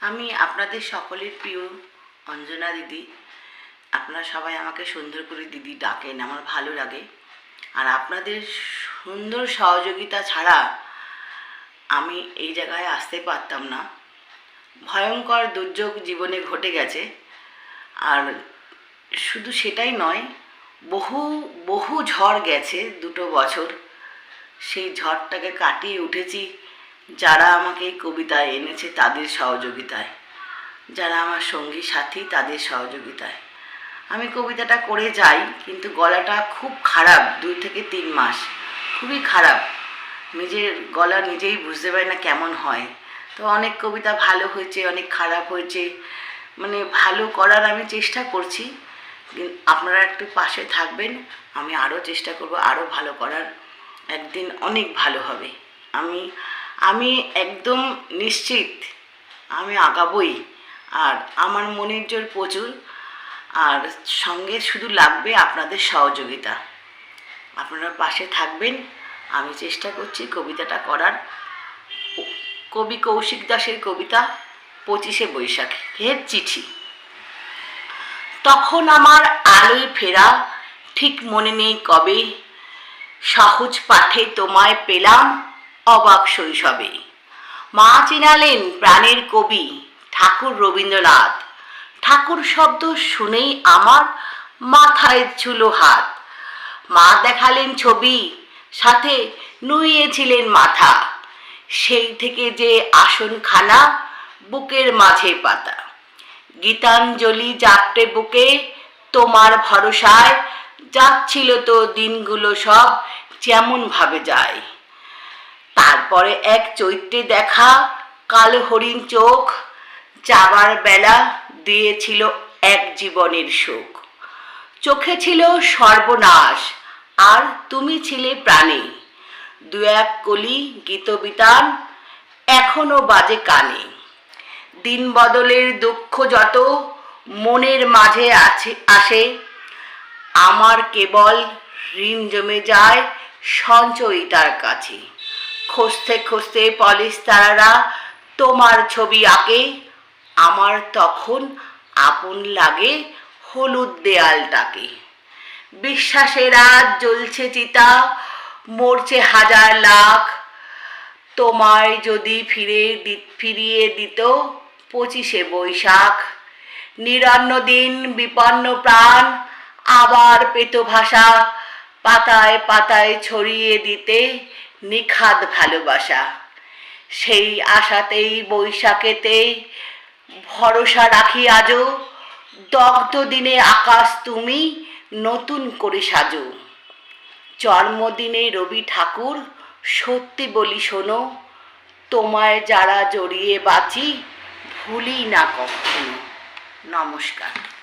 আমি আপনাদের সকলের প্রিয় অঞ্জনা দিদি। আপনারা সবাই আমাকে সুন্দর করে দিদি ডাকেন, আমার ভালো লাগে। আর আপনাদের সুন্দর সহযোগিতা ছাড়া আমি এই জায়গায় আসতে পারতাম না। ভয়ঙ্কর দুর্যোগ জীবনে ঘটে গেছে। আর শুধু সেটাই নয়, বহু বহু ঝড় গেছে দুটো বছর। সেই ঝড়টাকে কাটিয়ে উঠেছি। যারা আমাকে এই কবিতায় এনেছে তাদের সহযোগিতায়। যারা আমার সঙ্গী সাথী তাদের সহযোগিতায়। আমি কবিতাটা করে যাই, কিন্তু গলাটা খুব খারাপ, দুই থেকে তিন মাস। খুবই খারাপ। নিজের গলা নিজেই বুঝতে পারি না কেমন হয়। তো অনেক কবিতা ভালো হয়েছে, অনেক খারাপ হয়েছে। মানে ভালো করার আমি চেষ্টা করছি। আপনারা একটু পাশে থাকবেন। আমি আরও চেষ্টা করব আরও ভালো করার। একদিন অনেক ভালো হবে। আমি আমি একদম নিশ্চিত আমি আগাবই। আর আমার মনের জোর প্রচুর। আর সঙ্গে শুধু লাগবে আপনাদের সহযোগিতা। আপনারা পাশে থাকবেন। আমি চেষ্টা করছি কবিতাটা করার। কবি কৌশিক দাসের কবিতা পঁচিশে বৈশাখের চিঠি। তখন আমার আলোয় ফেরা, ঠিক মনে নেই কবে। সহজ পাঠে তোমায় পেলাম। অবাক শৈশবে। মা চিনালেন প্রাণের কবি ঠাকুর রবীন্দ্রনাথ। ঠাকুর শব্দ শুনেই আমার মাথায় ছুলো হাত। মা দেখালেন ছবি, সাথে নুইয়েছিলেন মাথা। সেই থেকে যে আসনখানা, বুকের মাঝে পাতা। গীতাঞ্জলি যাত্রে বুকে তোমার ভরসায়, যাচ্ছিল তো দিনগুলো সব যেমন ভাবে যায়। তারপরে এক চৈত্রে দেখা, কালো হরিণ চোখ যাবার বেলা দিয়েছিল এক জীবনের সুখ। চোখে ছিল সর্বনাশ, আর তুমি ছিলে প্রাণী। দু এক কলি গীতবিতান এখনও বাজে কানে। দিন বদলের দুঃখ যত মনের মাঝে আছে, আসে, আমার কেবল ঋণ জমে যায় সঞ্চয়িতার কাছে। খুঁজতে খুঁজতে পলিশ তারারা, তোমার ছবি আঁকে? আমার তখন আপন লাগে হলুদ দেয়ালটাকে। বিশ্বাসের আজ জ্বলছে চিতা, মরছে হাজার লাখ। তোমায় যদি ফিরে ফিরিয়ে দিত পঁচিশে বৈশাখ। নিরান্ন দিন, বিপন্ন প্রাণ, আবার পেত ভাষা, পাতায় পাতায় ছড়িয়ে দিতে নিখাদ ভালোবাসা। সেই আশাতেই, বৈশাখেতেই ভরসা রাখি আজও। দগ্ধ দিনে আকাশ তুমি নতুন করে সাজো। জন্মদিনে রবি ঠাকুর, সত্যি বলি শোনো, তোমায় যারা জড়িয়ে বাঁচি, ভুলি না কখনো। নমস্কার।